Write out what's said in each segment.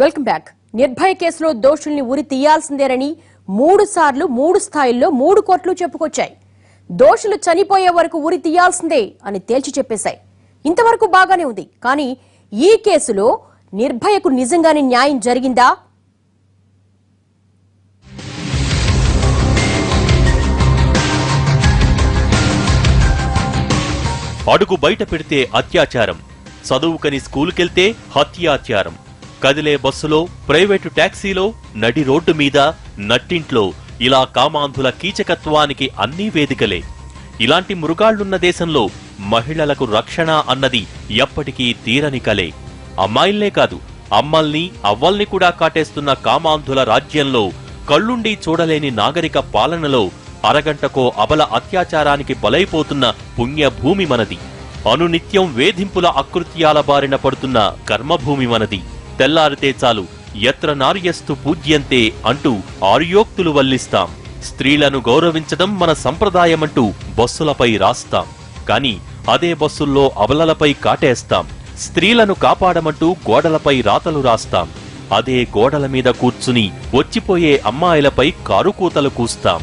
Welcome back Nirbhaya కేసులో దోషుల్ని ఉరి తీయాల్సిందేనని మూడు సార్లు మూడు స్థాయిల్లో మూడు కోర్టులు చెప్పుకొచ్చాయి. దోషులు చనిపోయే వరకు ఉరి తీయాల్సిందే అని తేల్చి చెప్పేశాయి. ఇంతవరకు బాగానే ఉంది. కానీ ఈ కేసులో నిర్భయకు నిజంగానే న్యాయం జరిగిందా? అడుగు బయట పెడితే అత్యాచారం. చదువుకని స్కూలుకెళ్తే హత్యాచారం కదిలే బస్సులో ప్రైవేటు టాక్సీలో నడి రోడ్డు మీద నట్టింట్లో. ఇలా కామాంధుల కీచకత్వానికి అన్నీ వేదికలే. ఇలాంటి మృగాళ్ళున్న దేశంలో మహిళలకు రక్షణ అన్నది ఎప్పటికీ తీరని కలే. అమ్మాయిల్నే కాదు అమ్మల్ని అవ్వల్ని కూడా కాటేస్తున్న కామాంధుల రాజ్యంలో కళ్ళుండి చూడలేని నాగరిక పాలనలో అరగంటకో అబల అత్యాచారానికి బలైపోతున్న పుణ్యభూమి మనది. అనునిత్యం వేధింపుల అకృత్యాల బారిన పడుతున్న కర్మభూమి మనది. తెల్లారితే చాలు ఎత్ర నార్యస్తు పూజ్యంతే అంటూ ఆర్యోక్తులు వల్లిస్తాం. స్త్రీలను గౌరవించడం మన సంప్రదాయమంటూ బస్సులపై రాస్తాం. కాని అదే బస్సుల్లో అబలలపై కాటేస్తాం. స్త్రీలను కాపాడమంటూ గోడలపై రాతలు రాస్తాం. అదే గోడల మీద కూర్చుని వచ్చిపోయే అమ్మాయిలపై కారుకూతలు కూస్తాం.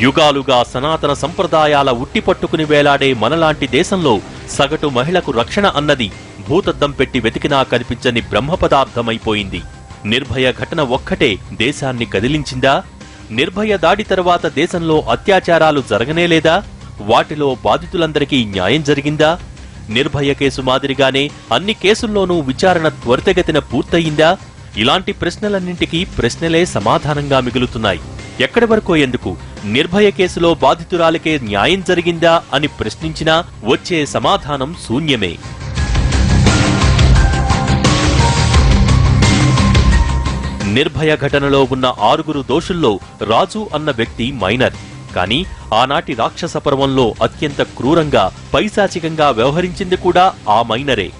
యుగాలుగా సనాతన సంప్రదాయాల ఉట్టిపట్టుకుని వేలాడే మనలాంటి దేశంలో సగటు మహిళకు రక్షణ అన్నది భూతద్దం పెట్టి వెతికినా కనిపించని బ్రహ్మపదార్థమైపోయింది నిర్భయ ఘటన ఒక్కటే దేశాన్ని కదిలించిందా? నిర్భయ దాడి తర్వాత దేశంలో అత్యాచారాలు జరగనేలేదా వాటిలో బాధితులందరికీ న్యాయం జరిగిందా? నిర్భయ కేసు మాదిరిగానే అన్ని కేసుల్లోనూ విచారణ త్వరితగతిన పూర్తయిందా? ఇలాంటి ప్రశ్నలన్నింటికీ ప్రశ్నలే సమాధానంగా మిగులుతున్నాయి. ఎక్కడి వరకు ఎందుకు? నిర్భయ కేసులో బాధితురాలికే న్యాయం జరిగిందా అని ప్రశ్నించినా వచ్చే సమాధానం శూన్యమే. నిర్భయ ఘటనలో ఉన్న ఆరుగురు దోషుల్లో రాజు అన్న వ్యక్తి మైనర్. కానీ ఆనాటి రాక్షస పర్వంలో అత్యంత క్రూరంగా పైశాచికంగా వ్యవహరించింది కూడా ఆ మైనరే.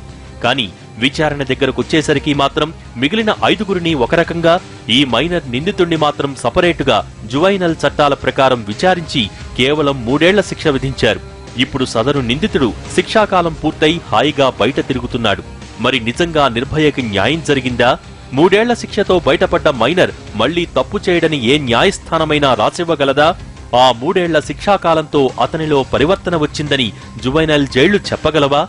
కానీ విచారణ దగ్గరకొచ్చేసరికి మాత్రం మిగిలిన ఐదుగురిని ఒక రకంగా ఈ మైనర్ నిందితుణ్ణి మాత్రం సపరేటుగా జువైనల్ చట్టాల ప్రకారం విచారించి కేవలం మూడేళ్ళ శిక్ష విధించారు. ఇప్పుడు సదరు నిందితుడు శిక్షాకాలం పూర్తయి హాయిగా బయట తిరుగుతున్నాడు. మరి నిజంగా నిర్భయకి న్యాయం జరిగిందా? మూడేళ్ళ శిక్షతో బయటపడ్డ మైనర్ మళ్ళీ తప్పు చేయడని ఏ న్యాయస్థానమైనా రాసివ్వగలదా? ఆ మూడేళ్ళ శిక్షాకాలంతో అతనిలో పరివర్తన వచ్చిందని జువైనల్ జైళ్ళు చెప్పగలవా?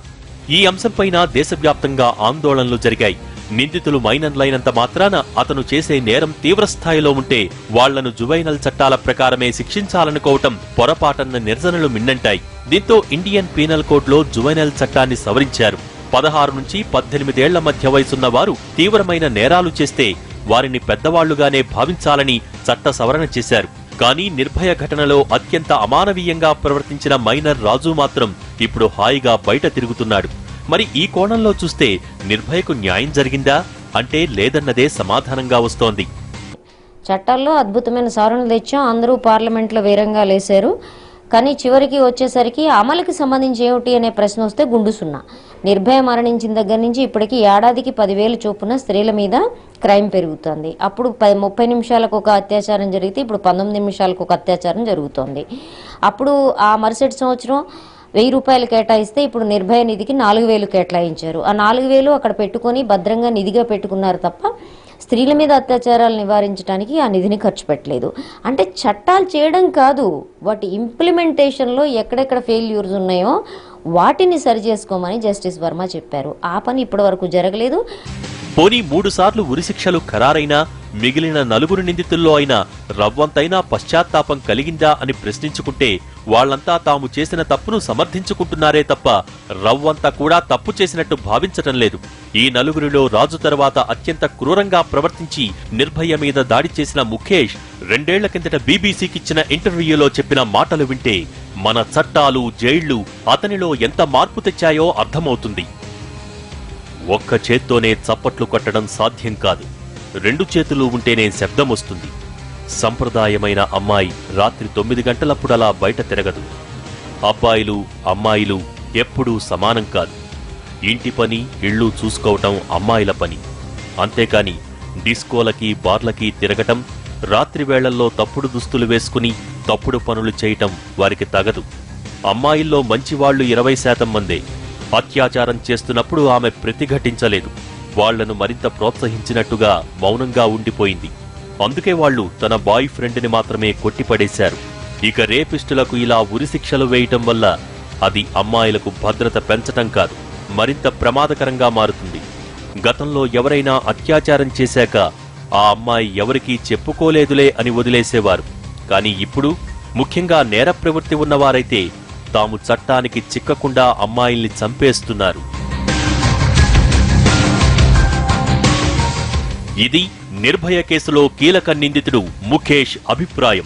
ఈ అంశంపైన దేశవ్యాప్తంగా ఆందోళనలు జరిగాయి. నిందితులు మైనర్లైనంత మాత్రాన అతను చేసే నేరం తీవ్రస్థాయిలో ఉంటే వాళ్ళను జువైనల్ చట్టాల ప్రకారమే శిక్షించాలనుకోవటం పొరపాటన్న నిరసనలు మిన్నంటాయి. దీంతో ఇండియన్ పీనల్ కోడ్లో జువైనల్ చట్టాన్ని సవరించారు. పదహారు నుంచి పద్దెనిమిదేళ్ళ మధ్య వయసున్న వారు తీవ్రమైన నేరాలు చేస్తే వారిని పెద్దవాళ్ళుగానే భావించాలని చట్ట సవరణ చేశారు. కానీ నిర్భయ ఘటనలో అత్యంత అమానవీయంగా ప్రవర్తించిన మైనర్ రాజు మాత్రం ఇప్పుడు హాయిగా బయట తిరుగుతున్నాడు. మరి ఈ కోణంలో చూస్తే నిర్భయకు న్యాయం జరిగిందా? అంటే లేదన్నదే సమాధానంగా వస్తోంది. చట్టాల్లో అద్భుతమైన సవరణలు తెచ్చాం. అందరూ పార్లమెంట్లో వేరంగా లేశారు. కానీ చివరికి వచ్చేసరికి అమలుకి సంబంధించి ఏమిటి అనే ప్రశ్న వస్తే గుండు సున్నా. నిర్భయ మరణించిన దగ్గర నుంచి ఇప్పటికి ఏడాదికి పదివేల చొప్పున స్త్రీల మీద క్రైమ్ పెరుగుతుంది. అప్పుడు పది ముప్పై నిమిషాలకు ఒక అత్యాచారం జరిగితే ఇప్పుడు పంతొమ్మిది నిమిషాలకు ఒక అత్యాచారం జరుగుతోంది. అప్పుడు ఆ మరుసటి సంవత్సరం వెయ్యి రూపాయలు కేటాయిస్తే ఇప్పుడు నిర్భయ నిధికి నాలుగు వేలు కేటాయించారు. ఆ నాలుగు వేలు అక్కడ పెట్టుకొని భద్రంగా నిధిగా పెట్టుకున్నారు తప్ప స్త్రీల మీద అత్యాచారాలు నివారించడానికి ఆ నిధిని ఖర్చు పెట్టలేదు. అంటే చట్టాలు చేయడం కాదు. వాటి ఇంప్లిమెంటేషన్లో ఎక్కడెక్కడ ఫెయిల్యూర్స్ ఉన్నాయో వాటిని సరి చేసుకోమని జస్టిస్ వర్మ చెప్పారు. ఆ పని ఇప్పటివరకు జరగలేదు. పోనీ మూడుసార్లు ఉరిశిక్షలు ఖరారైనా మిగిలిన నలుగురు నిందితుల్లో అయినా రవ్వంతైనా పశ్చాత్తాపం కలిగిందా అని ప్రశ్నించుకుంటే వాళ్ళంతా తాము చేసిన తప్పును సమర్థించుకుంటున్నారే తప్ప రవ్వంతా కూడా తప్పు చేసినట్టు భావించటం లేదు. ఈ నలుగురిలో రాజు తర్వాత అత్యంత క్రూరంగా ప్రవర్తించి నిర్భయ మీద దాడి చేసిన ముఖేష్ రెండేళ్ళ కిందట బీబీసీకిచ్చిన ఇంటర్వ్యూలో చెప్పిన మాటలు వింటే మన చట్టాలు జైళ్ళు అతనిలో ఎంత మార్పు తెచ్చాయో అర్థమవుతుంది. ఒక్క చేత్తోనే చప్పట్లు కట్టడం సాధ్యం కాదు. రెండు చేతులు ఉంటేనే శబ్దం వస్తుంది. సంప్రదాయమైన అమ్మాయి రాత్రి తొమ్మిది గంటలప్పుడలా బయట తిరగదు. అబ్బాయిలు అమ్మాయిలు ఎప్పుడూ సమానం కాదు. ఇంటి పని ఇళ్ళు చూసుకోవటం అమ్మాయిల పని. అంతేకాని డిస్కోలకి బార్లకి తిరగటం రాత్రి వేళల్లో తప్పుడు దుస్తులు వేసుకుని తప్పుడు పనులు చేయటం వారికి తగదు. అమ్మాయిల్లో మంచివాళ్ళు ఇరవై శాతం మందే. అత్యాచారం చేస్తున్నప్పుడు ఆమె ప్రతిఘటించలేదు. వాళ్ళను మరింత ప్రోత్సహించినట్టుగా మౌనంగా ఉండిపోయింది. అందుకే వాళ్ళు తన బాయ్ ఫ్రెండ్ని మాత్రమే కొట్టిపడేశారు. ఇక రేపిస్టులకు ఇలా ఉరిశిక్షలు వేయటం వల్ల అది అమ్మాయిలకు భద్రత పెంచటం కాదు మరింత ప్రమాదకరంగా మారుతుంది. గతంలో ఎవరైనా అత్యాచారం చేశాక ఆ అమ్మాయి ఎవరికీ చెప్పుకోలేదులే అని వదిలేసేవారు. కానీ ఇప్పుడు ముఖ్యంగా నేర ప్రవృత్తి ఉన్నవారైతే తాము చట్టానికి చిక్కకుండా అమ్మాయిల్ని చంపేస్తున్నారు. ఇది నిర్భయ కేసులో కీలక నిందితుడు ముఖేష్ అభిప్రాయం.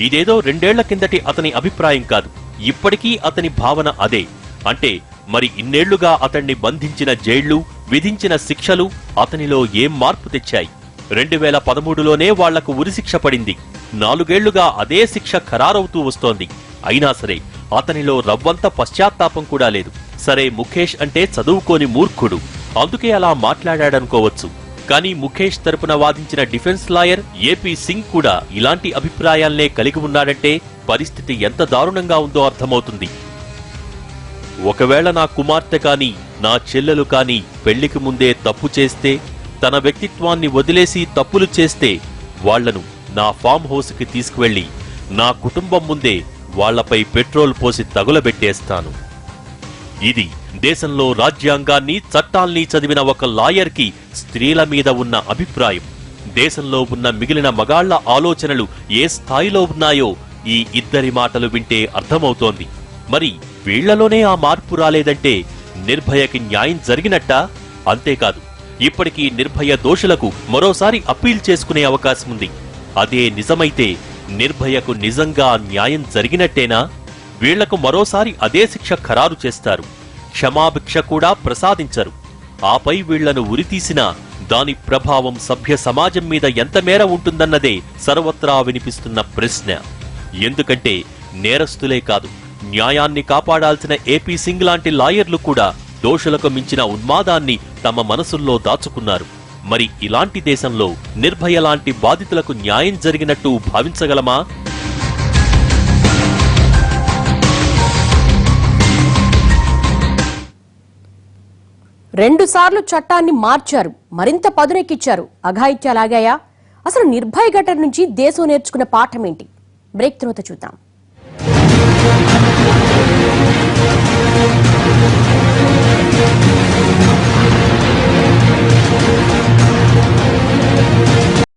ఇదేదో రెండేళ్ళ కిందటి అతని అభిప్రాయం కాదు. ఇప్పటికీ అతని భావన అదే. అంటే మరి ఇన్నేళ్ళుగా అతన్ని బంధించిన జైళ్ళు విధించిన శిక్షలు అతనిలో ఏం మార్పు తెచ్చాయి? రెండు వేల పదమూడులోనే వాళ్ళకు ఉరిశిక్ష పడింది. నాలుగేళ్ళుగా అదే శిక్ష ఖరారవుతూ వస్తోంది. అయినా సరే అతనిలో రవ్వంత పశ్చాత్తాపం కూడా లేదు. సరే ముఖేష్ అంటే చదువుకోని మూర్ఖుడు. అందుకే అలా మాట్లాడాడనుకోవచ్చు. కానీ ముఖేష్ తరపున వాదించిన డిఫెన్స్ లాయర్ ఏపీ సింగ్ కూడా ఇలాంటి అభిప్రాయాల్నే కలిగి ఉన్నాడంటే పరిస్థితి ఎంత దారుణంగా ఉందో అర్థమవుతుంది. ఒకవేళ నా కుమార్తె కానీ నా చెల్లెలు కానీ పెళ్ళికి ముందే తప్పు చేస్తే తన వ్యక్తిత్వాన్ని వదిలేసి తప్పులు చేస్తే వాళ్ళను నా ఫామ్ హౌస్కి తీసుకువెళ్ళి నా కుటుంబం ముందే వాళ్ళపై పెట్రోల్ పోసి తగులబెట్టేస్తాను. ఇది దేశంలో రాజ్యాంగాన్ని చట్టాల్ని చదివిన ఒక లాయర్కి స్త్రీల మీద ఉన్న అభిప్రాయం. దేశంలో ఉన్న మిగిలిన మగాళ్ళ ఆలోచనలు ఏ స్థాయిలో ఉన్నాయో ఈ ఇద్దరి మాటలు వింటే అర్థమవుతోంది. మరి వీళ్ళలోనే ఆ మార్పు రాలేదంటే నిర్భయకి న్యాయం జరిగినట్టా? అంతేకాదు ఇప్పటికీ నిర్భయ దోషులకు మరోసారి అప్పీల్ చేసుకునే అవకాశం ఉంది. అదే నిజమైతే నిర్భయకు నిజంగా న్యాయం జరిగినట్టేనా? వీళ్ళకు మరోసారి అదే శిక్ష ఖరారు చేస్తారు. క్షమాభిక్ష కూడా ప్రసాదించరు. ఆపై వీళ్ళను ఉరితీసినా దాని ప్రభావం సభ్య సమాజం మీద ఎంత మేర ఉంటుందన్నదే సర్వత్రా వినిపిస్తున్న ప్రశ్న. ఎందుకంటే నేరస్తులే కాదు న్యాయాన్ని కాపాడాల్సిన ఏపీ సింగ్ లాంటి లాయర్లు కూడా దోషులకు మించిన ఉన్మాదాన్ని తమ మనసుల్లో దాచుకున్నారు. మరి ఇలాంటి దేశంలో నిర్భయ లాంటి బాధితులకు న్యాయం జరిగినట్టు భావించగలమా? రెండుసార్లు చట్టాన్ని మార్చారు. మరింత పదునెక్కిచ్చారు. అఘాయిత్యాలాగాయా? అసలు నిర్భయ ఘటన నుంచి దేశం నేర్చుకున్న పాఠం ఏంటి బ్రేక్ తర్వాత చూద్దాం.